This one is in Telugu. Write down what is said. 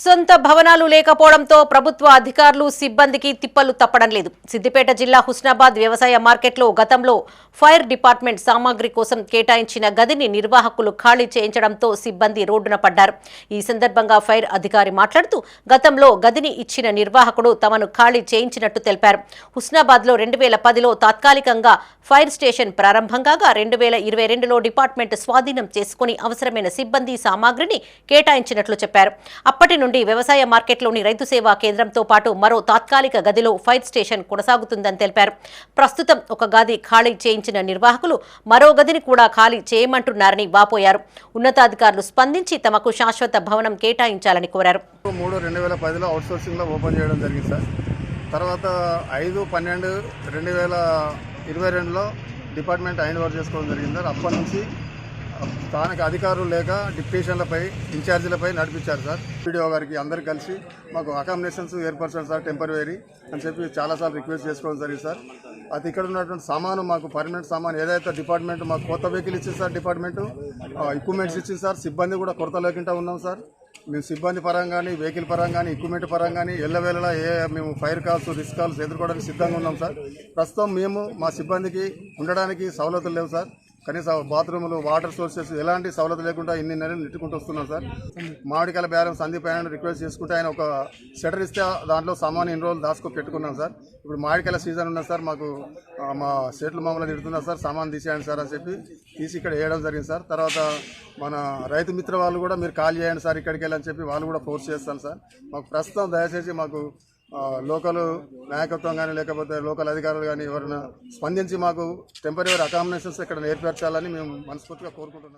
సొంత భవనాలు లేకపోవడంతో ప్రభుత్వ అధికారులు సిబ్బందికి తిప్పలు తప్పడం లేదు. సిద్దిపేట జిల్లా హుస్నాబాద్ వ్యవసాయ మార్కెట్లో గతంలో ఫైర్ డిపార్ట్మెంట్ సామాగ్రి కోసం కేటాయించిన గదిని నిర్వాహకులు ఖాళీ చేయించడంతో సిబ్బంది రోడ్డున పడ్డారు. ఈ సందర్భంగా ఫైర్ అధికారి మాట్లాడుతూ గతంలో గదిని ఇచ్చిన నిర్వాహకుడు తమను ఖాళీ చేయించినట్టు తెలిపారు. హుస్నాబాద్లో రెండు వేల పదిలో తాత్కాలికంగా ఫైర్ స్టేషన్ ప్రారంభం కాగా రెండు వేల ఇరవై రెండులో డిపార్ట్మెంట్ స్వాధీనం చేసుకుని అవసరమైన సిబ్బంది సామాగ్రిని కేటాయించినట్లు చెప్పారు. అప్పటి నుండి వ్యవసాయ మార్కెట్లోని రైతు సేవా కేంద్రంతో పాటు మరో తాత్కాలిక గదిలో ఫైర్ స్టేషన్ కొనసాగుతుందని తెలిపారు. ప్రస్తుతం ఒక గది ఖాళీ చేయించిన నిర్వాహకులు మరో గదిని కూడా ఖాళీ చేయమంటున్నారని వాపోయారు. ఉన్నతాధికారులు స్పందించి తమకు శాశ్వత భవనం కేటాయించాలని కోరారు. మూడు రెండు వేల పదిలో అవుట్ సోర్సింగ్లో ఓపెన్ చేయడం జరిగింది సార్. తర్వాత ఐదు పన్నెండు రెండు వేల ఇరవై రెండులో డిపార్ట్మెంట్ హ్యాండ్ ఓవర్ చేసుకోవడం జరిగింది సార్. అప్పటి నుంచి స్థానిక అధికారులు లేక డిప్యూషన్లపై ఇన్ఛార్జీలపై నడిపించారు సార్. పీడిఓ గారికి అందరు కలిసి మాకు అకామిడేషన్స్ ఏర్పరచాలి సార్ టెంపరీ అని చెప్పి చాలాసార్లు రిక్వెస్ట్ చేసుకోవడం జరిగింది సార్. అది ఇక్కడ ఉన్నటువంటి సామాను మాకు పర్మనెంట్ సామాన్ ఏదైతే డిపార్ట్మెంట్ మాకు కొత్త వెహికల్ ఇచ్చింది సార్ డిపార్ట్మెంటు ఎక్విప్మెంట్స్ ఇచ్చింది సార్ సిబ్బంది కూడా కొరత లేకుండా ఉన్నాం సార్. మేము సిబ్బంది పరంగా కానీ వెహికల్ పరంగా కానీ ఎక్విప్మెంట్ పరంగా కానీ ఎల్లవేళలా ఏ మేము ఫైర్ కాల్స్ రిస్క్ కాల్స్ ఎదుర్కోవడానికి సిద్ధంగా ఉన్నాం సార్. ప్రస్తుతం మేము మా సిబ్బందికి ఉండడానికి సవలతులు లేవు సార్. కనీసం బాత్రూములు వాటర్ సోర్సెస్ ఎలాంటి సవలత లేకుండా ఇన్ని నెలలు నెట్టుకుంటూ వస్తున్నాం సార్. మామిడికాయల బేరం సందీప్ ఆయన రిక్వెస్ట్ చేసుకుంటే ఆయన ఒక షటర్ ఇస్తే దాంట్లో సామాన్ ఇన్ని రోజులు దాచుకో పెట్టుకున్నాం సార్. ఇప్పుడు మామిడికాయల సీజన్ ఉన్నా సార్ మాకు మా సెట్లు మమ్మల్ని తిడుతున్నారు సార్ సామాన్ తీసేయండి సార్ అని చెప్పి తీసి ఇక్కడ వేయడం జరిగింది సార్. తర్వాత మన రైతు మిత్ర వాళ్ళు కూడా మీరు కాల్ చేయండి సార్ ఇక్కడికి వెళ్ళని చెప్పి వాళ్ళు కూడా ఫోర్స్ చేస్తాను సార్. మాకు ప్రస్తుతం దయచేసి మాకు లోకల్ నాయకత్వం కానీ లేకపోతే లోకల్ అధికారులు కానీ ఎవరైనా స్పందించి మాకు టెంపరీ అకామిడేషన్స్ ఇక్కడ ఏర్పరచాలని మేము మనస్ఫూర్తిగా కోరుకుంటున్నాం.